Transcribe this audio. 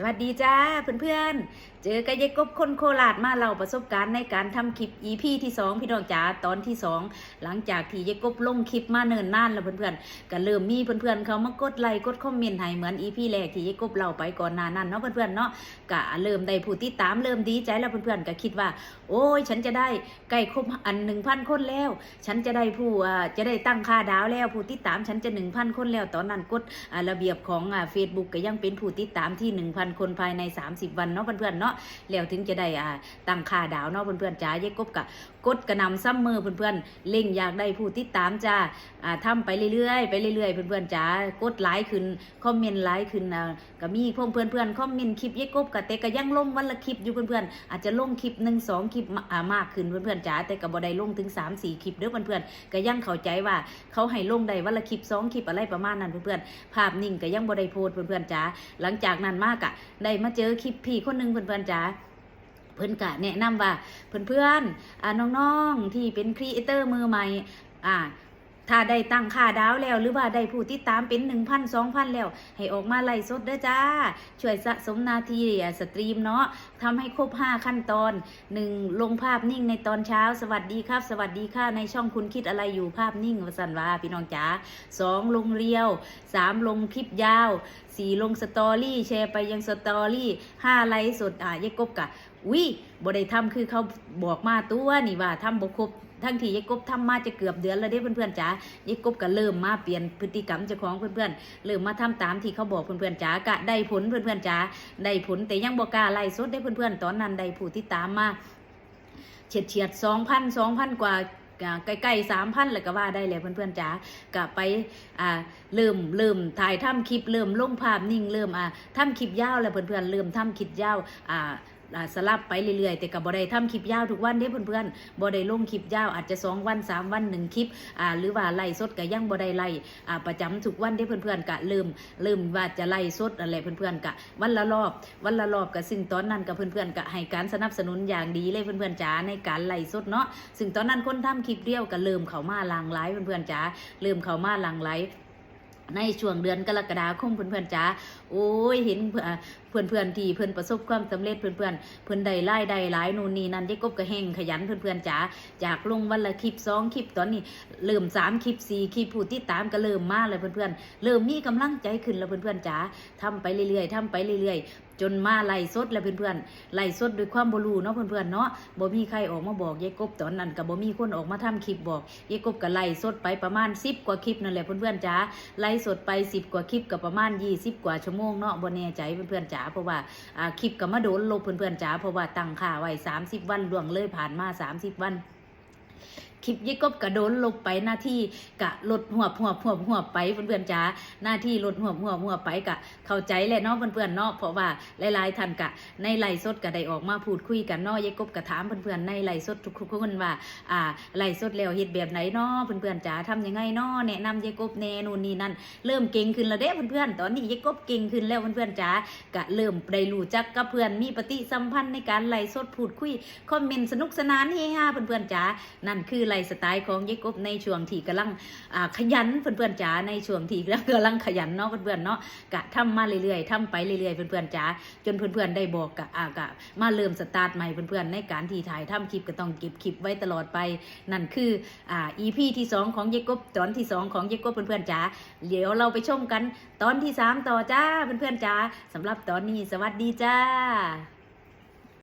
สวัสดีจ้าเพื่อนๆ เจอกับยายกบคนโคราชมาเล่าประสบการณ์ในการทำคลิป EP ที่ 2 พี่น้องจ๋าตอนที่ 2 หลังจากที่ยายกบลงคลิปมาเนินนานแล้วเพื่อนๆก็เริ่มมีเพื่อนๆเขามากดไลค์กดคอมเมนต์ให้เหมือน EP แรกที่ยายกบเล่าไปก่อนหน้านั้นเนาะเพื่อนๆเนาะก็เริ่มได้ผู้ติดตามเริ่มดีใจแล้วเพื่อนๆก็คิดว่า โอ้ย ฉันจะได้ใกล้ครบอันหนึ่งพันคนแล้ว ฉันจะได้ผู้อ่าจะได้ตั้งค่าดาวแล้วผู้ติดตามฉันจะหนึ่งพันคนแล้วตอนนั้นกดระเบียบของอ่าเฟซบุ๊กก็ยังเป็นผู้ติดตามที่หนึ่งพันคนภายใน 30 วันเนาะเพื่อนๆเนาะแล้วถึงจะได้อ่าตั้งค่าดาวเนาะเพื่อนๆจ้าเยกบกะกดกระนำซ้ำมือเพื่อนๆเล่งอยากได้ผู้ติดตามจ้าอ่าทำไปเรื่อยๆไปเรื่อยๆเพื่อนๆจ้ากดไลค์ขึ้นคอมเมนต์ไลค์ขึ้นอ่าก็มีพวกเพื่อนๆคอมเมนต์คลิปเยกบกะแต่ก็ยังลงวันละคลิปอยู่เพื่อนๆอาจจะลงคลิปหนึ่งสองคลิปมาอ่ามากขึ้นเพื่อนๆจ้าแต่ก็บ่ได้ลงถึง 3 4 คลิปเด้อเพื่อนๆก็ยังเข้าใจว่าเขาให้ลงได้วันละคลิปสองคลิปอะไรประมาณนั้นเพื่อนๆภาพนิ่งก็ยังบ่ได้โพสเพื่อนๆจ้าหลังจากนั้นมากอะได้มาเจอคลิปพี่คนหนึงเพื่อนๆจ๋าเพื่อนกะแนะนำว่าเพื่อนๆอ่าน้องๆที่เป็นครีเอเตอร์มือใหม่อ่า ถ้าได้ตั้งค่าดาวแล้ว หรือว่าได้ผู้ติดตามเป็นหนึ่งพันสองพันแล้ว ให้ออกมาไล่สดเด้อจ้า ช่วยสะสมนาทีอะสตรีมเนาะทำให้ครบ5ขั้นตอน 1. ลงภาพนิ่งในตอนเช้า สวัสดีครับ สวัสดีค่ะในช่องคุณคิดอะไรอยู่ภาพนิ่งวสันวาพี่น้องจ๋า 2. ลงเรียว 3. ลงคลิปยาว 4. ลงสตอรี่ แชร์ไปยังสตอรี่5ไลฟ์สดอะยายกบกะวิบ่ได้ทำคือเขาบอกมาตัวนี่ว่าทำบ่ครบ ทั้งที่ยายกบทำมาจะเกือบเดือนแล้วเด้เพื่อนๆจ๋ายายกบก็เริ่มมาเปลี่ยนพฤติกรรมเจ้าของเพื่อนๆเริ่มมาทำตามที่เขาบอกเพื่อนๆจ๋ากะได้ผลเพื่อนๆจ๋าได้ผลแต่ยังบ่กล้าไล่สดได้เพื่อนๆตอนนั้นได้ผู้ที่ตามมาเฉียดเฉียดสองพันสองพันกว่าใกล้ๆสามพันแล้วก็ว่าได้เลยเพื่อนๆจ๋ากะไปอ่าเริ่มเริ่มถ่ายทำคลิปเริ่มลงภาพนิ่งเริ่มอ่าทำคลิปยาวแล้วเพื่อนๆเริ่มทำคลิปยาวอ่าอ่า สลับไปเรื่อยๆ แต่กับบ่ได้ทำคลิปยาวทุกวันเด้เพื่อนๆบ่ได้ลงคลิปยาวอาจจะ 2 วัน 3 วัน 1 คลิปอ่าหรือว่าไล่สดก็ยังบ่ได้ไล่อ่าประจำทุกวันเด้เพื่อนๆกะเริ่มเริ่มว่าจะไล่สดอะไรเพื่อนๆกะวันละรอบ วันละรอบก็ซึ่งตอนนั้นกับเพื่อนๆกะให้การสนับสนุนอย่างดีเลยเพื่อนๆจ๋าในการไล่สดเนาะซึ่งตอนนั้นคนทำคลิปเดียวก็เริ่มเข้ามาหลางหลายเพื่อนๆจ๋าเริ่มเข้ามาหลางหล ในช่วงเดือนกรกฎาคมเพื่อนๆจ๋าโอ้ยเห็นเพื่อนเพื่อนเพื่อนๆที่เพื่อนประสบความสำเร็จเพื่อนเพื่อนๆเพื่อนได้ไล่ได้หลายนู่นนี่นั่นได้กบกระแหงขยันเพื่อนเพื่อนๆจ๋าจากลงวันละคลิปสองคลิปตอนนี้เริ่มสามคลิปสี่คลิปผู้ติดตามก็เริ่มมากเลยเพื่อนเพื่อนๆเริ่มมีกำลังใจขึ้นแล้วเพื่อนเพื่อนๆจ๋าทำไปเรื่อยๆทำไปเรื่อยๆ จนมาไล่สดแล้วเพื่อนๆไล่สดด้วยความบรูเนาะเพื่อนๆเนาะบ่มีใครออกมาบอกยายกบตอนนั้นก็บ่มีคนออกมาทำคลิปบอกยายกบก็ไล่สดไปประมาณ10กว่าคลิปนั่นแหละเพื่อนๆจ๋าไล่สดไป10กว่าคลิปก็ประมาณ20กว่าชั่วโมงเนาะบ่แน่ใจเพื่อนๆจ๋าเพราะว่าอ่าคลิปก็มาโดนลบเพื่อนๆจ๋าเพราะว่าตั้งค่าไว้30วันล่วงเลยผ่านมา30วัน คลิปยี่กบกระโดนลบไปหน้าที่กะลดหัวหัวหัวหัวไปเพื่อนๆจ้าหน้าที่ลดหัวหัวหัวไปกะเข้าใจแหละเนาะเพื่อนๆเนาะเพราะว่าหลายๆท่านกะในไลฟ์สดก็ได้ออกมาพูดคุยกันเนาะยี่กบกะถามเพื่อนๆในไลฟ์สดทุกๆคนว่าอ่าไลฟ์สดแล้วเฮ็ดแบบไหนเนาะเพื่อนๆจ้าทำยังไงเนาะแนะนำยี่กบแน่นู่นนี่นั่นเริ่มเก่งขึ้นแล้วเด้เพื่อนๆตอนนี้ยี่กบเก่งขึ้นแล้วเพื่อนๆจ้ากะเริ่มได้รู้จักกับเพื่อนมีปฏิสัมพันธ์ในการไลฟ์สดพูดคุยคอมเมนต์สนุกสนานเฮฮาเพื่อนๆจ้านั่นคือไลฟ์สไตล์ของยายกบในช่วงที่กำลังขยันเพื่อนๆจ๋าในช่วงที่กำลังขยันเนาะเพื่อนๆเนาะกะทำมาเรื่อยๆทำไปเรื่อยๆเพื่อนๆจ๋าจนเพื่อนๆได้บอกกะอากะมาเริ่มสตาร์ทใหม่เพื่อนๆในการที่ถ่ายทำคลิปก็ต้องเก็บคลิปไว้ตลอดไป นั่นคืออ่า EP ที่ 2 ของยายกบตอนที่ 2 ของยายกบเพื่อนๆจ๋าเดี๋ยวเราไปชมกันตอนที่ 3 ต่อจ้าเพื่อนๆจ๋าสำหรับตอนนี้สวัสดีจ้า